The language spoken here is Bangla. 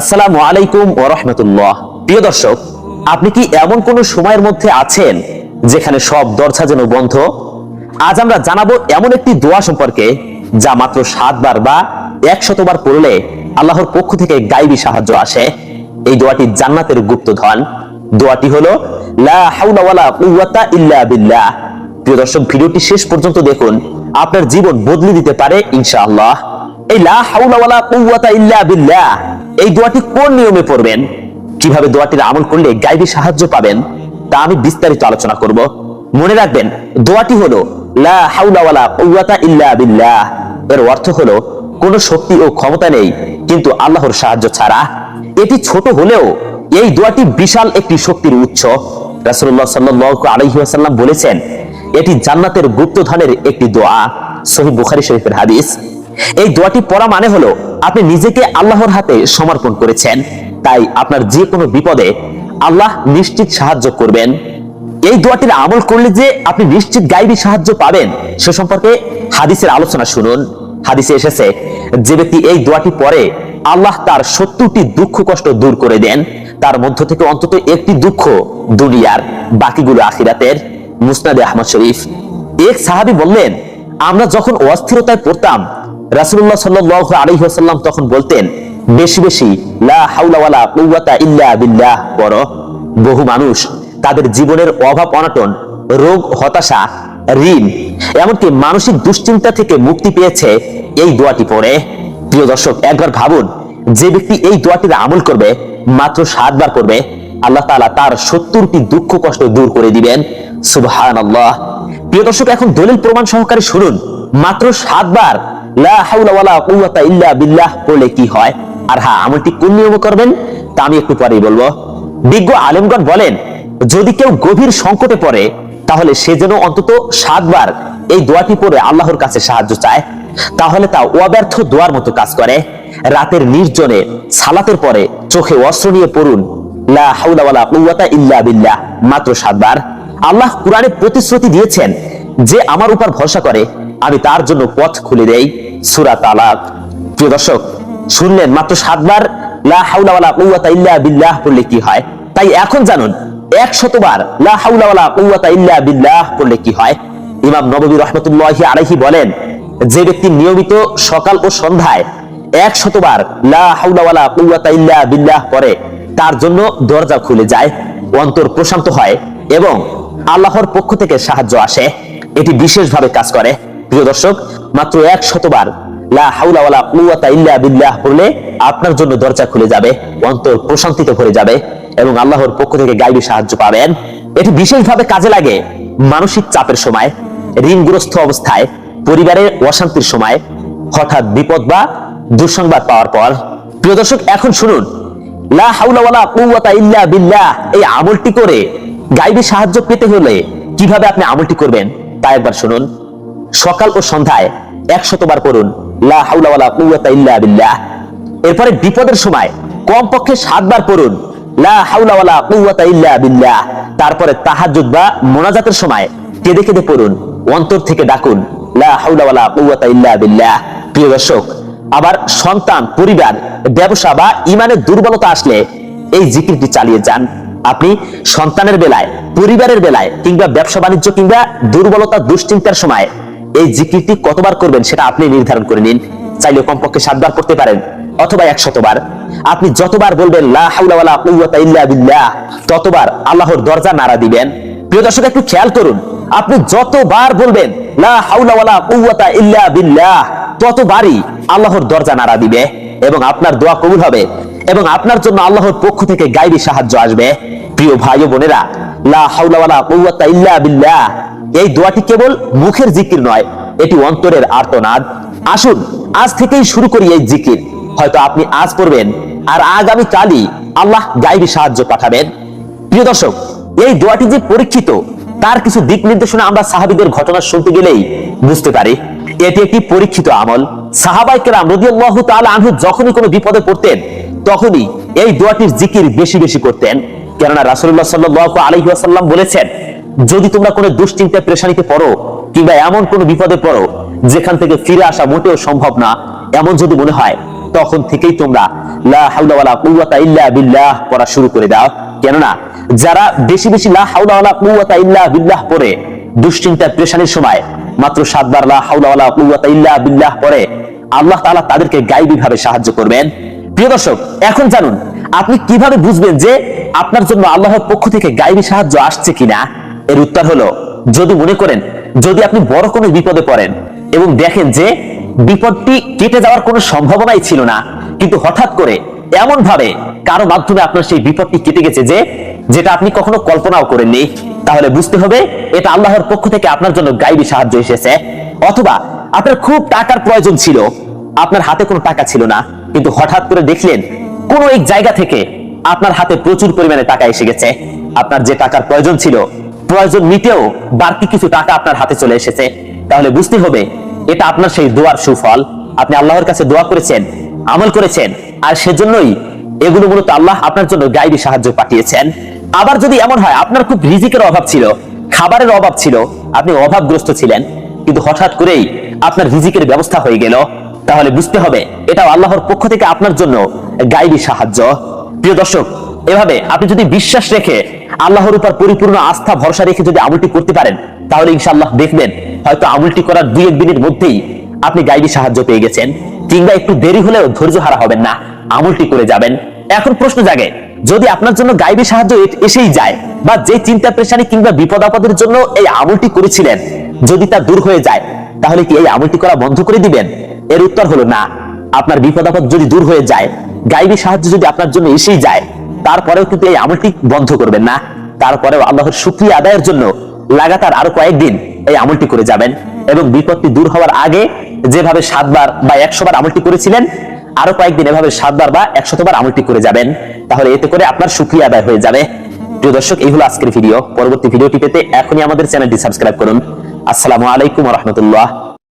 আসসালামু আলাইকুম ও রহমতুল্লাহ। প্রিয় দর্শক, আপনি কি এমন কোন সময়ের মধ্যে আছেন যেখানে সব দরজা যেন বন্ধ? আজ আমরা জানাব এমন একটি দোয়া সম্পর্কে যা মাত্র সাতবার বা একশতবার পড়লে আল্লাহর পক্ষ থেকে গাইবী সাহায্য আসে। এই দোয়াটি জান্নাতের গুপ্ত ধন। দোয়াটি হলো ইল্লা প্রিয় দর্শক, ভিডিওটি শেষ পর্যন্ত দেখুন। আপনার জীবন বদলে দিতে পারে ইনশাআল্লাহ। এই লা হাওলা ওয়ালা কুওয়াতা ইল্লা বিল্লাহ। এই দোয়াটি কোন নিয়মে পড়বেন? কীভাবে দোয়াটির আমল করলে গাইবী সাহায্য পাবেন? তা আমি বিস্তারিত আলোচনা করব। মনে রাখবেন, দোয়াটি হলো, লা এর অর্থ হলো, কোনো শক্তি ও ক্ষমতা নেই, কিন্তু আল্লাহর সাহায্য ছাড়া। এটি ছোট হলেও এই দোয়াটি বিশাল একটি শক্তির উৎস। রাসূলুল্লাহ সাল্লাল্লাহু আলাইহি বলেছেন, এটি জান্নাতের গুপ্তধনের একটি দোয়া। সহিহ বুখারী শরীফের হাদিস। এই দোয়াটি পড়া মানে হলো আপনি নিজেকে আল্লাহর হাতে সমর্পণ করেছেন। তাই আপনার যে কোনো বিপদে আল্লাহ নিশ্চিত সাহায্য করবেন। এই দোয়াটির আমল করলে যে আপনি নিশ্চিত গাইবী সাহায্য পাবেন, সে সম্পর্কে হাদিসের আলোচনা শুনুন। হাদিসে এসেছে, যে ব্যক্তি এই দোয়াটি পড়ে, আল্লাহ তার সত্তরটি দুঃখ কষ্ট দূর করে দেন। তার মধ্য থেকে অন্তত একটি দুঃখ দুনিয়ার, বাকিগুলো আখিরাতের। মুসনাদে আহমদ শরীফ। এক সাহাবি বললেন, আমরা যখন অস্থিরতায় পড়তাম রাসূলুল্লাহ সাল্লাল্লাহু আলাইহি ওয়াসাল্লাম তখন বলতেন, বেশি বেশি লা পড়ো বহু মানুষ তাদের জীবনের অভাব অনাটন, রোগ, হতাশা, ঋণ, এমনকি মানসিক দুশ্চিন্তা থেকে মুক্তি পেয়েছে এই দোয়াটি পড়ে। প্রিয় দর্শক, একবার ভাবুন, যে ব্যক্তি এই দোয়াটির আমল করবে, মাত্র সাতবার করবে, আল্লাহ তাআলা তার সত্তরটি দুঃখ কষ্ট দূর করে দিবেন। সুবহানাল্লাহ। প্রিয় দর্শক, এখন দলিল প্রমাণ সহকারে শুনুন, মাত্র সাতবার লা ইল্লা বিল্লাহ কি হয়? আর হ্যাঁ করবেন? তা আমি একটু পরেই বলব। বিজ্ঞ বলেন, যদি কেউ গভীর তাহলে সে যেন অন্তত সাতবার এই দোয়াটি পড়ে আল্লাহর কাছে সাহায্য চায়। তাহলে তা অব্যর্থ দোয়ার মতো কাজ করে। রাতের নির্জনে সালাতের পরে চোখে অস্ত্র নিয়ে পড়ুন। লা ইল্লা বিল্লাহ, মাত্র সাতবার। আল্লাহ কুরআনে প্রতিশ্রুতি দিয়েছেন যে, আমার উপর ভরসা করে, আমি তার জন্য পথ খুলে দেই। সূরা তালাক প্রিয় দর্শক, শুনলেন মাত্র সাতবার, লা ইল্লা বিল্লাহ কি হয়? তাই এখন জানুন এক শতবার লা ইল্লা বিল্লাহ কি হয়? ইমাম রহমতুল্লাহি বলেন, যে ব্যক্তি নিয়মিত সকাল ও সন্ধ্যায় এক শতবার লা হাওলা ওয়ালা কুওয়াতা ইল্লা বিল্লাহ পড়ে, তার জন্য দরজা খুলে যায়, অন্তর প্রশান্ত হয় এবং আল্লাহর পক্ষ থেকে সাহায্য আসে। এটি বিশেষভাবে কাজ করে। প্রিয় দর্শক, মাত্র এক শতবার আপনার জন্য দরজা খুলে যাবে, অন্তর যাবে এবং আল্লাহর পক্ষ থেকে সাহায্য পাবেন। এটি বিশেষভাবে কাজে লাগে মানসিক চাপের সময়, ঋণগ্রস্ত অবস্থায়, পরিবারের অশান্তির সময়, হঠাৎ বিপদ বা দুঃসংবাদ পাওয়ার পর। প্রিয় দর্শক, এখন শুনুন, লা ইল্লা এই আমলটি করে গাইবী সাহায্য পেতে হলে কীভাবে আপনি আমলটি করবেন, তা একবার শুনুন। সকাল ও সন্ধ্যায় একশতবার বিল্লাহ। এরপরে বিপদের সময় কমপক্ষে সাতবার পড়ুন। লা হাওলা ওয়ালা তারপরে তাহাজ্জুদ বা মোনাজাতের সময় কেঁদে কেঁদে পড়ুন। অন্তর থেকে ডাকুন প্রিয় দর্শক, আবার সন্তান, পরিবার, ব্যবসা বা ইমানের দুর্বলতা আসলে এই জিকিরটি চালিয়ে যান। আপনি সন্তানের বেলায়, পরিবারের বেলায় কিংবা ব্যবসা বাণিজ্য কিংবা দুর্বলতা, দুশ্চিন্তার সময় এই জিকিরটি কতবার করবেন সেটা আপনি নির্ধারণ করে নিন। চাইলে কমপক্ষে সাতবার করতে পারেন অথবা একশতবার। আপনি যতবার বলবেন ততবার আল্লাহর দরজা নাড়া দিবেন। প্রিয় দর্শক, একটু খেয়াল করুন, আপনি যতবার বলবেন ততবারই আল্লাহর দরজা নাড়া দিবে এবং আপনার দোয়া কবুল হবে এবং আপনার জন্য আল্লাহর পক্ষ থেকে গাইবী সাহায্য আসবে। প্রিয় ভাই বোনেরা, লা হাওলা ইল্লা বিল্লাহ এই দোয়াটি কেবল মুখের জিকির নয়, এটি অন্তরের আর্তনাদ। আসুন, আজ থেকেই শুরু করি এই জিকির। হয়তো আপনি আজ পড়বেন, আর আগামী কালই আল্লাহ গাইবী সাহায্য পাঠাবেন। প্রিয় দর্শক, এই দোয়াটি যে পরীক্ষিত, তার কিছু দিক নির্দেশনা আমরা সাহাবিদের ঘটনা শুনতে গেলেই বুঝতে পারি। এটি একটি পরীক্ষিত আমল। সাহাবাই কেরাম রাদিয়াল্লাহু তাআলা আনহু যখনই কোনো বিপদে পড়তেন, তখনই এই দোয়াটির জিকির বেশি বেশি করতেন। কেননা রাসূলুল্লাহ সাল্লাল্লাহু আলাইহি ওয়াসাল্লাম বলেছেন যদি তোমরা কোনো দুশ্চিন্তা পেরেশানিতে পড়ো কিংবা এমন কোনো বিপদে পড়ো, যেখান থেকে ফিরে আসা মোটেও সম্ভব না, এমন যদি মনে হয়, তখন থেকেই তোমরা লা হাওলা শুরু করে দাও। কেননা, যারা বেশি বেশি লা হাওলা বিল্লাহ পড়ে দুশ্চিন্তা প্রেশানির সময় মাত্র সাতবার লা বিল্লাহ পড়ে, আল্লাহ তাআলা তাদেরকে গাইবী ভাবে সাহায্য করবেন। প্রিয় দর্শক, এখন জানুন, আপনি কীভাবে বুঝবেন যে আপনার জন্য আল্লাহর পক্ষ থেকে গাইবী সাহায্য আসছে কিনা? এর উত্তর হলো, যদি মনে করেন, যদি আপনি বড় কোনো বিপদে পড়েন এবং দেখেন যে বিপদটি কেটে যাওয়ার কোনো সম্ভাবনাই ছিল না, কিন্তু হঠাৎ করে এমন ভাবে কারও মাধ্যমে আপনার সেই বিপদটি কেটে গেছে যে, যেটা আপনি কখনো কল্পনাও করেননি, তাহলে বুঝতে হবে এটা আল্লাহর পক্ষ থেকে আপনার জন্য গাইবী সাহায্য এসেছে। অথবা আপনার খুব টাকার প্রয়োজন ছিল, আপনার হাতে কোনো টাকা ছিল না, কিন্তু হঠাৎ করে দেখলেন কোনো এক জায়গা থেকে আপনার হাতে প্রচুর পরিমাণে টাকা এসে গেছে। আপনার যে টাকার প্রয়োজন ছিল প্রয়োজন নিতেও বাড়তি কিছু টাকা আপনার হাতে চলে এসেছে। তাহলে বুঝতে হবে, এটা আপনার সেই দোয়ার সুফল। আপনি আল্লাহর কাছে দোয়া করেছেন, আমল করেছেন, আর সেজন্যই এগুলো মূলত আল্লাহ আপনার জন্য গাইবী সাহায্য পাঠিয়েছেন। আবার যদি এমন হয়, আপনার খুব রিজিকের অভাব ছিল, খাবারের অভাব ছিল, আপনি অভাবগ্রস্ত ছিলেন, কিন্তু হঠাৎ করেই আপনার রিজিকের ব্যবস্থা হয়ে গেল। তাহলে বুঝতে হবে, এটাও আল্লাহর পক্ষ থেকে আপনার জন্য গাইবী সাহায্য। প্রিয় দর্শক এভাবে আপনি যদি বিশ্বাস রেখে আল্লাহর উপর পরিপূর্ণ আস্থা, ভরসা রেখে যদি আমলটি করতে পারেন, তাহলে ইনশাআল্লাহ দেখবেন হয়তো আমলটি করার দুই একদিনের মধ্যেই আপনি গাইবী সাহায্য পেয়ে গেছেন, কিংবা একটু দেরি হলেও ধৈর্য হারা হবেন না, আমলটি করে যাবেন। এখন প্রশ্ন জাগে, যদি আপনার জন্য গাইবী সাহায্য এসেই যায়, বা যে চিন্তা প্রেশানি কিংবা বিপদ আপদের জন্য এই আমলটি করেছিলেন, যদি তা দূর হয়ে যায়, তাহলে কি এই আমলটি করা বন্ধ করে দিবেন? এর উত্তর হলো না। আপনার বিপদ আপদ যদি দূর হয়ে যায়, গাইবী সাহায্য যদি আপনার জন্য এসেই যায় তারপরেও কিন্তু এই আমলটি বন্ধ করবেন না। তারপরেও আল্লাহর শুক্রিয়া আদায়ের জন্য লাগাতার আরও কয়েকদিন এই আমলটি করে যাবেন এবং বিপদটি দূর হওয়ার আগে যেভাবে সাতবার বা একশো বার আমলটি করেছিলেন, আরও কয়েকদিন এভাবে সাতবার বা একশতবার আমলটি করে যাবেন। তাহলে এতে করে আপনার শুক্রিয়া আদায় হয়ে যাবে। প্রিয় দর্শক, এই হলো আজকের ভিডিও। পরবর্তী ভিডিওটি পেতে এখনই আমাদের চ্যানেলটি সাবস্ক্রাইব করুন। আসসালামু আলাইকুম রহমতুল্লাহ।